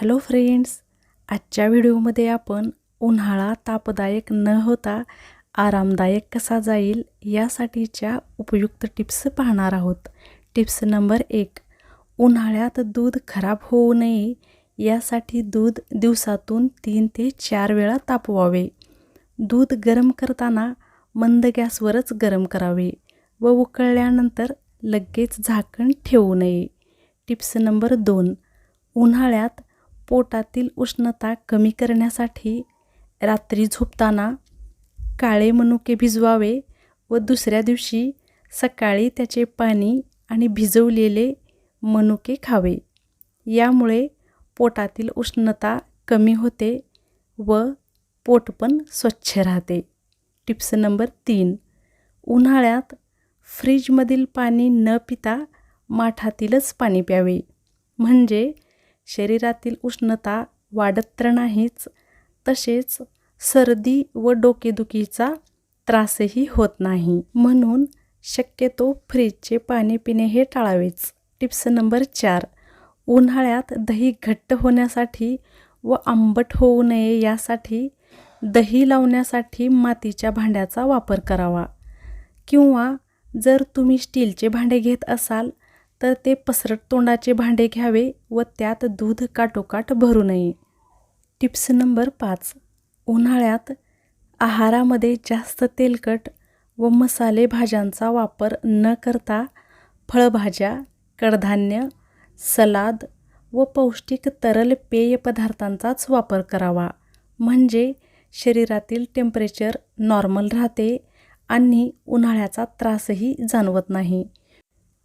Hello friends आजच्या व्हिडिओमध्ये आपण उन्हाळा तापदायक न होता आरामदायक कसा जाईल यासाठीच्या उपयुक्त टिप्स पाहणार आहोत. टिप्स नंबर एक उन्हाळ्यात दूध खराब होऊ नये यासाठी दूध दिवसातून तीन ते चार वेळा तापवावे. दूध गरम करताना मंद गॅसवरच गरम करावे व उकळल्यानंतर लगेच झाकण ठेवू नये. टिप्स नंबर दोन उन्हाळ्यात पोटातील उष्णता कमी करण्यासाठी रात्री झोपताना काळे मनुके भिजवावे व दुसऱ्या दिवशी सकाळी त्याचे पाणी आणि भिजवलेले मनुके खावे. यामुळे पोटातील उष्णता कमी होते व पोट पण स्वच्छ राहते. टिप्स नंबर तीन. उन्हाळ्यात फ्रीजमधील पाणी न पिता माठातीलच पाणी प्यावे. म्हणजे शरीरातील उष्णता वाढत तर नाहीच तसेच सर्दी व डोकेदुखीचा त्रासही होत नाही. म्हणून शक्यतो फ्रीजचे पाणी पिणे हे टाळावेच. टिप्स नंबर चार उन्हाळ्यात दही घट्ट होण्यासाठी व आंबट होऊ नये यासाठी दही लावण्यासाठी मातीच्या भांड्याचा वापर करावा. किंवा जर तुम्ही स्टीलचे भांडे घेत असाल तर ते पसरट तोंडाचे भांडे घ्यावे व त्यात दूध काटोकाट भरू नये. टिप्स नंबर पाच. उन्हाळ्यात आहारामध्ये जास्त तेलकट व मसाले भाज्यांचा वापर न करता फळभाज्या कडधान्य सलाद व पौष्टिक तरल पेय पदार्थांचाच वापर करावा. म्हणजे शरीरातील टेम्परेचर नॉर्मल राहते आणि उन्हाळ्याचा त्रासही जाणवत नाही.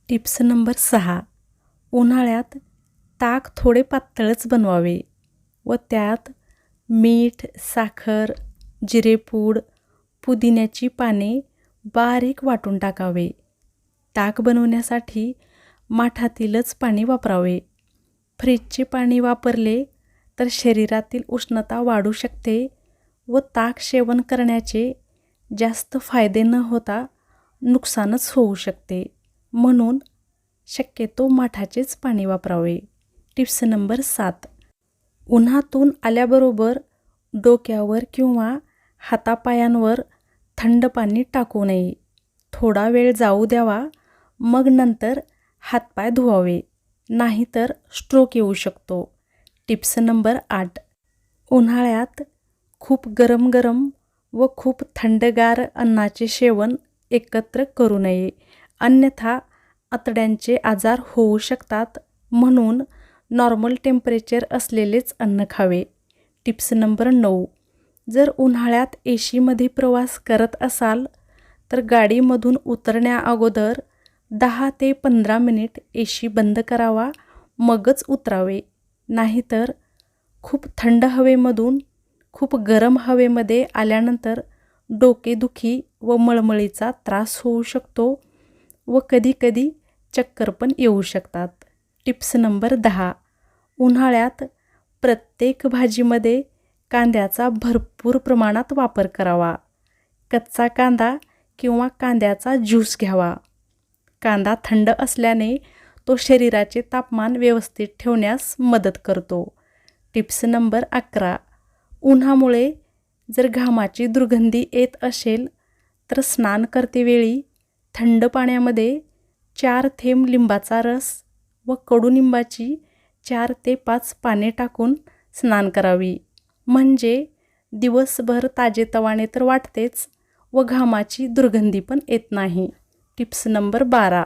टिप्स नंबर सहा. उन्हाळ्यात ताक थोडे पातळच बनवावे व त्यात मीठ साखर जिरेपूड पुदिन्याची पाने बारीक वाटून टाकावे. ताक बनवण्यासाठी माठातीलच पाणी वापरावे. फ्रीजचे पाणी वापरले तर शरीरातील उष्णता वाढू शकते व ताक सेवन करण्याचे जास्त फायदे न होता नुकसानच होऊ शकते. म्हणून शक्यतो माठाचेच पाणी वापरावे. टिप्स नंबर सात. उन्हातून आल्याबरोबर डोक्यावर किंवा हातापायांवर थंड पाणी टाकू नये. थोडा वेळ जाऊ द्यावा मग नंतर हातपाय धुवावे. नाहीतर स्ट्रोक येऊ शकतो. टिप्स नंबर आठ. उन्हाळ्यात खूप गरम गरम व खूप थंडगार अन्नाचे सेवन एकत्र करू नये. अन्यथा आतड्यांचे आजार होऊ शकतात म्हणून नॉर्मल टेम्परेचर असलेलेच अन्न खावे. टिप्स नंबर नऊ. जर उन्हाळ्यात ए प्रवास करत असाल तर गाडीमधून उतरण्या अगोदर दहा ते पंधरा मिनिट ए बंद करावा मगच उतरावे. नाहीतर खूप थंड हवेमधून खूप गरम हवेमध्ये आल्यानंतर डोकेदुखी व मळमळीचा त्रास होऊ शकतो. व कधीकधी चक्कर पण येऊ शकतात. टिप्स नंबर दहा. उन्हाळ्यात प्रत्येक भाजीमध्ये कांद्याचा भरपूर प्रमाणात वापर करावा. कच्चा कांदा किंवा कांद्याचा ज्यूस घ्यावा. कांदा थंड असल्याने तो शरीराचे तापमान व्यवस्थित ठेवण्यास मदत करतो. टिप्स नंबर अकरा. उन्हामुळे जर घामाची दुर्गंधी येत असेल तर स्नान करतेवेळी थंड पाण्यामध्ये चार थेंब लिंबाचा रस व कडुनिंबाची चार ते पाच पाने टाकून स्नान करावी. म्हणजे दिवसभर ताजेतवाने तर वाटतेच व घामाची दुर्गंधी पण येत नाही. टिप्स नंबर बारा.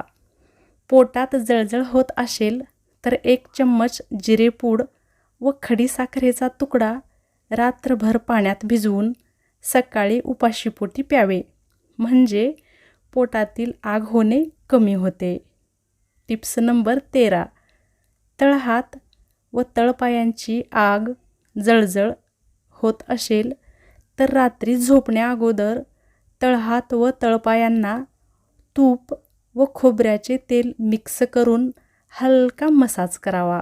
पोटात जळजळ होत असेल तर एक चम्मच जिरेपूड व खडीसाखरेचा तुकडा रात्रभर पाण्यात भिजवून सकाळी उपाशीपोटी प्यावे. म्हणजे पोटातील आग होणे कमी होते. टिप्स नंबर तेरा. तळहात व तळपायांची आग जळजळ होत असेल तर रात्री झोपण्या अगोदर तळहात व तळपायांना तूप व खोबऱ्याचे तेल मिक्स करून हलका मसाज करावा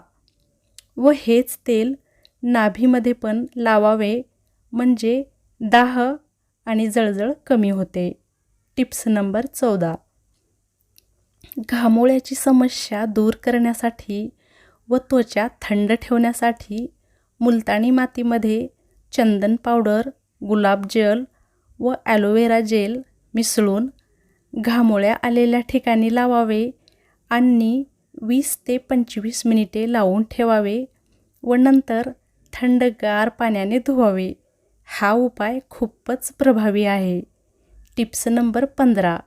व हेच तेल नाभीमध्ये पण लावावे म्हणजे दाह आणि जळजळ कमी होते. टिप्स नंबर चौदा. घामोळ्याची समस्या दूर करण्यासाठी व त्वचा थंड ठेवण्यासाठी मुलतानी मातीमध्ये चंदन पावडर गुलाब जल व ॲलोवेरा जेल मिसळून घामोळ्या आलेल्या ठिकाणी लावावे आणि वीस ते पंचवीस मिनिटे लावून ठेवावे व नंतर थंडगार पाण्याने धुवावे. हा उपाय खूपच प्रभावी आहे. टिप्स नंबर पंधरा.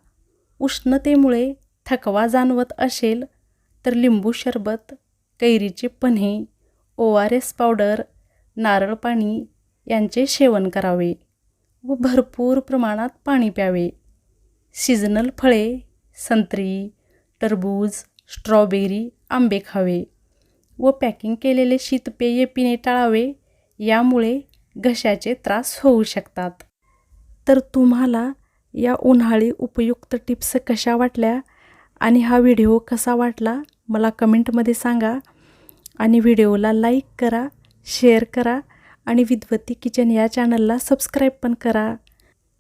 उष्णतेमुळे थकवा जाणवत असेल तर लिंबू सरबत कैरीचे पन्हे ओ आर एस पावडर नारळ पाणी यांचे सेवन करावे व भरपूर प्रमाणात पाणी प्यावे. सीझनल फळे संत्री टरबूज स्ट्रॉबेरी आंबे खावे व पॅकिंग केलेले शीतपेय पिणे टाळावे यामुळे घशाचे त्रास होऊ शकतात. तर तुम्हाला या उन्हाळी उपयुक्त टिप्स कशा वाटल्या आणि हा व्हिडिओ कसा वाटला मला कमेंटमध्ये सांगा. आणि व्हिडिओला लाईक करा शेअर करा आणि विद्वती किचन या चॅनलला सबस्क्राईब पण करा.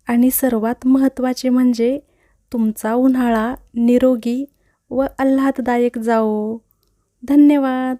आणि सर्वात महत्त्वाचे म्हणजे तुमचा उन्हाळा निरोगी व आल्हाददायक जाओ धन्यवाद.